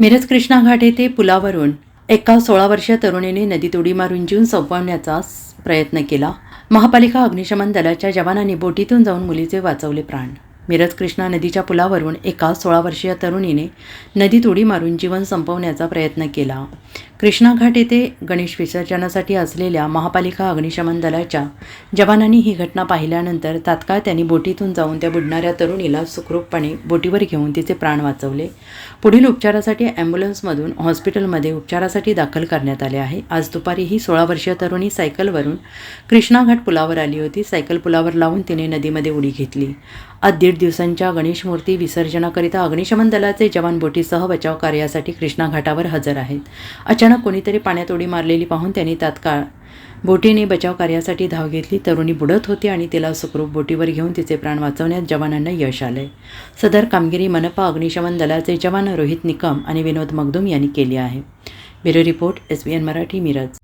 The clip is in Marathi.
मिरज कृष्णा घाट येथे पुलावरून एका सोळा वर्षीय तरुणीने नदीत उडी मारून जीवन संपवण्याचा प्रयत्न केला. महापालिका अग्निशमन दलाच्या जवानांनी बोटीतून जाऊन मुलीचे वाचवले प्राण. मिरज कृष्णा नदीच्या पुलावरून एका सोळा वर्षीय तरुणीने नदीत उडी मारून जीवन संपवण्याचा प्रयत्न केला. कृष्णा घाट येथे गणेश विसर्जनासाठी असलेल्या महापालिका अग्निशमन दलाच्या जवानांनी ही घटना पाहिल्यानंतर तात्काळ त्यांनी बोटीतून जाऊन त्या बुडणाऱ्या तरुणीला सुखरूपपणे बोटीवर घेऊन तिचे प्राण वाचवले. पुढील उपचारासाठी ॲम्ब्युलन्समधून हॉस्पिटलमध्ये उपचारासाठी दाखल करण्यात आले आहे. आज दुपारी ही सोळा वर्षीय तरुणी सायकलवरून कृष्णा घाट पुलावर आली होती. सायकल पुलावर लावून तिने नदीमध्ये उडी घेतली. आज दीड दिवसांच्या गणेश मूर्ती विसर्जनाकरिता अग्निशमन दलाचे जवान बोटीसह बचाव कार्यासाठी कृष्णा घाटावर हजर आहेत. अचानक कोणीतरी पाण्यात उडी मारलेली पाहून त्यांनी तात्काळ बोटीने बचाव कार्यासाठी धाव घेतली. तरुणी बुडत होती आणि तिला सुखरूप बोटीवर घेऊन तिचे प्राण वाचवण्यात जवानांना यश आले सदर कामगिरी मनपा अग्निशमन दलाचे जवान रोहित निकम आणि विनोद मगदुम यांनी केली आहे. Bureau report S B N Marathi Miraj.